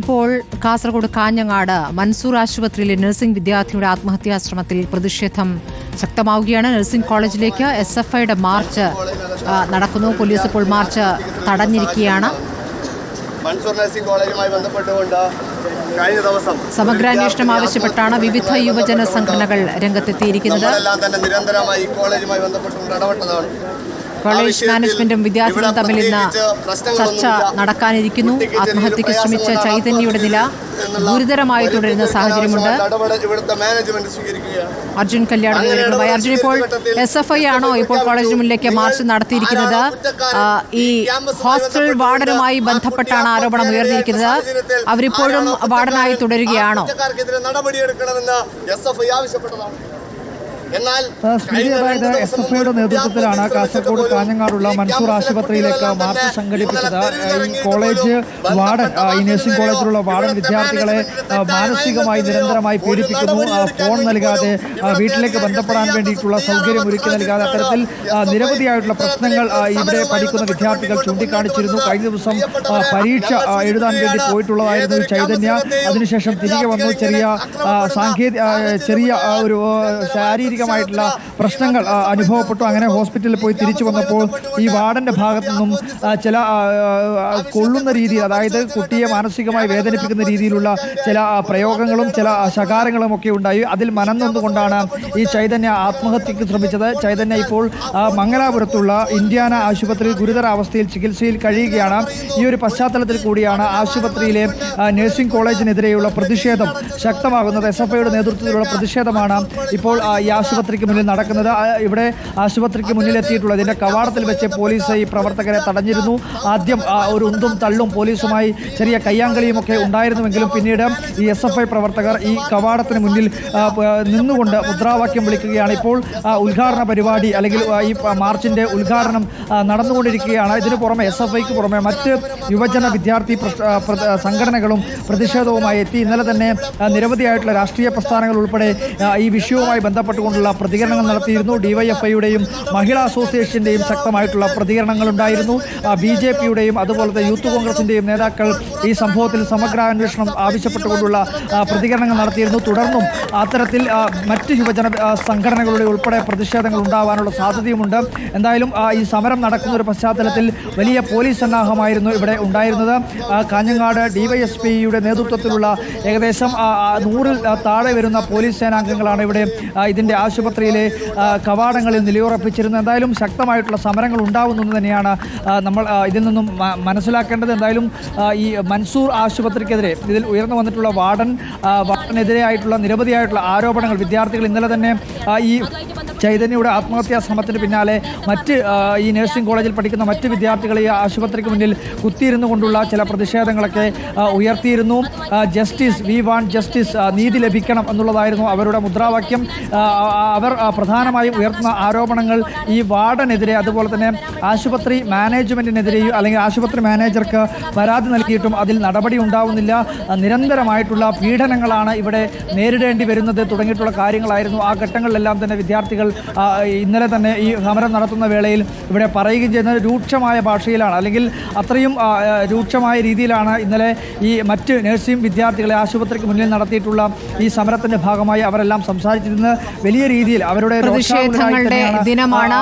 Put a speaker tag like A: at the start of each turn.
A: ഇപ്പോൾ കാസർഗോഡ് കാഞ്ഞങ്ങാട് മൻസൂർ ആശുപത്രിയിലെ നഴ്സിംഗ് വിദ്യാർത്ഥിയുടെ ആത്മഹത്യാ ശ്രമത്തിൽ പ്രതിഷേധം ശക്തമാവുകയാണ്. നഴ്സിംഗ് കോളേജിലേക്ക് എസ് എഫ് ഐയുടെ മാർച്ച് നടക്കുന്നു. പോലീസ് ഇപ്പോൾ മാർച്ച് തടഞ്ഞിരിക്കുകയാണ്.
B: മൻസൂർ നഴ്സിംഗ് കോളേജുമായി ബന്ധപ്പെട്ടുകൊണ്ട് കഴിഞ്ഞ ദിവസം
A: സമഗ്രാന്വേഷണം ആവശ്യപ്പെട്ടാണ് വിവിധ യുവജന സംഘടനകൾ രംഗത്തെത്തിയിരിക്കുന്നത്.
B: നമ്മളെല്ലാം തന്നെ നിരന്തരമായി ഈ കോളേജുമായി ബന്ധപ്പെട്ടുകൊണ്ട് ഇടപെട്ടതാണ്.
A: കോളേജ് മാനേജ്മെന്റും വിദ്യാർത്ഥികളും തമ്മിൽ ഇന്ന് ചർച്ച നടക്കാനിരിക്കുന്നു. ആത്മഹത്യക്ക് ശ്രമിച്ച ചൈതന്യയുടെ നില ഗുരുതരമായി തുടരുന്ന സാഹചര്യമുണ്ട്. അർജുൻ കല്യാണം അർജുൻ ഇപ്പോൾ എസ് എഫ് ഐ ആണോ ഇപ്പോൾ കോളേജിന് മുന്നിലേക്ക് മാർച്ച് നടത്തിയിരിക്കുന്നത്. ഈ ഹോസ്റ്റൽ വാർഡനുമായി ബന്ധപ്പെട്ടാണ് ആരോപണം ഉയർന്നിരിക്കുന്നത്. അവരിപ്പോഴും വാർഡനായി തുടരുകയാണോ?
B: നടപടിയെടുക്കണമെന്ന് എസ് എഫ് ഐ ആവശ്യപ്പെട്ടതാണ്.
C: എസ് എഫ് ഐയുടെ നേതൃത്വത്തിലാണ് കാസർഗോഡ് കാഞ്ഞങ്ങാടുള്ള മൻസൂർ ആശുപത്രിയിലേക്ക് മാർച്ച് സംഘടിപ്പിച്ചത്. ഈ കോളേജ് വാർഡൻ ഈ നഴ്സിംഗ് കോളേജിലുള്ള വാർഡൻ വിദ്യാർത്ഥികളെ മാനസികമായി നിരന്തരമായി പീഡിപ്പിക്കുന്നു. ഫോൺ നൽകാതെ വീട്ടിലേക്ക് ബന്ധപ്പെടാൻ വേണ്ടിയിട്ടുള്ള സൗകര്യം ഒരുക്കി നൽകാതെ അത്തരത്തിൽ നിരവധിയായിട്ടുള്ള പ്രശ്നങ്ങൾ ഇവിടെ പഠിക്കുന്ന വിദ്യാർത്ഥികൾ ചൂണ്ടിക്കാണിച്ചിരുന്നു. കഴിഞ്ഞ ദിവസം പരീക്ഷ എഴുതാൻ വേണ്ടി പോയിട്ടുള്ളതായിരുന്നു ചൈതന്യ. അതിനുശേഷം തിരികെ വന്നു ചെറിയ സാങ്കേതിക ചെറിയ ഒരു ആ, ശാരീരികമായിട്ടുള്ള പ്രശ്നങ്ങൾ അനുഭവപ്പെട്ടു. അങ്ങനെ ഹോസ്പിറ്റലിൽ പോയി തിരിച്ചു വന്നപ്പോൾ ഈ വാർഡന്റെ ഭാഗത്തു നിന്നും ചില കൊള്ളുന്ന രീതിയിൽ അതായത് കുട്ടിയെ മാനസികമായി വേദനിപ്പിക്കുന്ന രീതിയിലുള്ള ചില പ്രയോഗങ്ങളും ചില ശകാരങ്ങളും ഒക്കെ ഉണ്ടായി. അതിൽ മനന്നൊന്നുകൊണ്ടാണ് ഈ ചൈതന്യ ആത്മഹത്യക്ക് ശ്രമിച്ചത്. ചൈതന്യ ഇപ്പോൾ മംഗലാപുരത്തുള്ള ഇന്ത്യാന ആശുപത്രിയിൽ ഗുരുതരാവസ്ഥയിൽ ചികിത്സയിൽ കഴിയുകയാണ്. ഈ ഒരു പശ്ചാത്തലത്തിൽ കൂടിയാണ് ആശുപത്രിയിലെ നഴ്സിംഗ് കോളേജിനെതിരെയുള്ള പ്രതിഷേധം ശക്തമാകുന്നത്. എസ് എഫ് ഐയുടെ നേതൃത്വത്തിലുള്ള പ്രതിഷേധമാണ് ഇപ്പോൾ ഈ ആശുപത്രിക്ക് മുന്നിൽ നടക്കുന്നത്. ഇവിടെ ആശുപത്രിക്ക് മുന്നിൽ മുന്നിലെത്തിയിട്ടുള്ള ഇതിന്റെ കവാടത്തിൽ വെച്ച് പോലീസ് ഈ പ്രവർത്തകരെ തടഞ്ഞിരുന്നു. ആദ്യം ഒരു ഉന്തും തള്ളും പോലീസുമായി ചെറിയ കയ്യാങ്കളിയും ഒക്കെ ഉണ്ടായിരുന്നുവെങ്കിലും പിന്നീട് ഈ എസ് എഫ് ഐ പ്രവർത്തകർ ഈ കവാടത്തിന് മുന്നിൽ നിന്നുകൊണ്ട് മുദ്രാവാക്യം വിളിക്കുകയാണ്. ഇപ്പോൾ ഉദ്ഘാടന പരിപാടി അല്ലെങ്കിൽ ഈ മാർച്ചിന്റെ ഉദ്ഘാടനം നടന്നുകൊണ്ടിരിക്കുകയാണ്. ഇതിനു പുറമെ എസ് എഫ് ഐക്ക് പുറമെ മറ്റ് യുവജന വിദ്യാർത്ഥി സംഘടനകളും പ്രതിഷേധവുമായി എത്തി. ഇന്നലെ തന്നെ നിരവധിയായിട്ടുള്ള രാഷ്ട്രീയ പ്രസ്ഥാനങ്ങൾ ഉൾപ്പെടെ ഈ വിഷയവുമായി ബന്ധപ്പെട്ടുകൊണ്ടുള്ള പ്രതികരണങ്ങൾ നടത്തിയിരുന്നു. ഡിവൈഎഫ്ഐയുടെയും മഹിളാ അസോസിയേഷന്റെയും ശക്തമായിട്ടുള്ള പ്രതികരണങ്ങൾ ഉണ്ടായിരുന്നു ബി ജെ പിയുടെയും തന്നെ യൂത്ത് കോൺഗ്രസിന്റെയും നേതാക്കൾ ഈ സംഭവത്തിൽ സമഗ്രാന്വേഷണം ആവശ്യപ്പെട്ടുകൊണ്ടുള്ള ആ, പ്രതികരണങ്ങൾ നടത്തിയിരുന്നു. തുടർന്നും അത്തരത്തിൽ ആ, മറ്റ് യുവജന സംഘടനകളുടെ ഉൾപ്പെടെ പ്രതിഷേധങ്ങൾ ഉണ്ടാവാനുള്ള സാധ്യതയുമുണ്ട്. എന്തായാലും ഈ സമരം നടക്കുന്ന ഒരു പശ്ചാത്തലത്തിൽ വലിയ പോലീസ് സന്നാഹമായിരുന്നു ഇവിടെ ഉണ്ടായിരുന്നത്. ആ, കാഞ്ഞങ്ങാട് ഡിവൈഎസ്പിയുടെ നേതൃത്വത്തിലുള്ള ഏകദേശം ആ, ആ, നൂറിൽ ആ, താഴെ വരുന്ന പോലീസ് സേനാംഗങ്ങളാണ് ഇവിടെ ആ, ഇതിന്റെ ആശുപത്രിയിലെ കവാടങ്ങളിൽ നിലയുറപ്പിച്ചിരുന്നത് എന്തായാലും ശക്തമായിട്ടുള്ള സമരങ്ങൾ ഉണ്ടാവുന്നെന്ന് തന്നെയാണ് നമ്മൾ ഇതിൽ നിന്നും മനസ്സിലാക്കേണ്ടത്. എന്തായാലും ഈ മൻസൂർ ആശുപത്രിക്കെതിരെ ഇതിൽ ഉയർന്നു വന്നിട്ടുള്ള വാർഡൻ വാർഡനെതിരെ വാർഡനെതിരെയായിട്ടുള്ള നിരവധിയായിട്ടുള്ള ആരോപണങ്ങൾ വിദ്യാർത്ഥികൾ ഇന്നലെ തന്നെ ഈ ചൈതന്യയുടെ ആത്മഹത്യാ ശ്രമത്തിന് പിന്നാലെ മറ്റ് ഈ നഴ്സിംഗ് കോളേജിൽ പഠിക്കുന്ന മറ്റ് വിദ്യാർത്ഥികൾ ഈ ആശുപത്രിക്ക് മുന്നിൽ കുത്തിയിരുന്നു കൊണ്ടുള്ള ചില പ്രതിഷേധങ്ങളൊക്കെ ഉയർത്തിയിരുന്നു. ജസ്റ്റിസ് വി വാണ്ട് ജസ്റ്റിസ് നീതി ലഭിക്കണം എന്നുള്ളതായിരുന്നു അവരുടെ മുദ്രാവാക്യം. അവർ പ്രധാനമായും ഉയർത്തുന്ന ആരോപണങ്ങൾ ഈ വാർഡനെതിരെ അതുപോലെ തന്നെ ആശുപത്രി മാനേജ്മെന്റിനെതിരെയും അല്ലെങ്കിൽ ആശുപത്രി മാനേജർക്ക് പരാതി നൽകിയിട്ടും അതിൽ നടപടി ഉണ്ടാവുന്നില്ല. നിരന്തരമായിട്ടുള്ള പീഡനങ്ങളാണ് ഇവിടെ നേരിടേണ്ടി വരുന്നത്. തുടങ്ങിയിട്ടുള്ള കാര്യങ്ങളായിരുന്നു ആ ഘട്ടങ്ങളിലെല്ലാം തന്നെ വിദ്യാർത്ഥികൾ ഇന്നലെ തന്നെ ഈ സമരം നടത്തുന്ന വേളയിൽ ഇവിടെ പറയുകയും ചെയ്യുന്നത് രൂക്ഷമായ ഭാഷയിലാണ്. അല്ലെങ്കിൽ അത്രയും രൂക്ഷമായ രീതിയിലാണ് ഇന്നലെ ഈ മറ്റ് നഴ്സിംഗ് വിദ്യാർത്ഥികളെ ആശുപത്രിക്ക് മുന്നിൽ നടത്തിയിട്ടുള്ള ഈ സമരത്തിന്റെ ഭാഗമായി അവരെല്ലാം സംസാരിച്ചിരുന്നത്. വലിയ രീതിയിൽ അവരുടെ
A: ദിനമാണ്.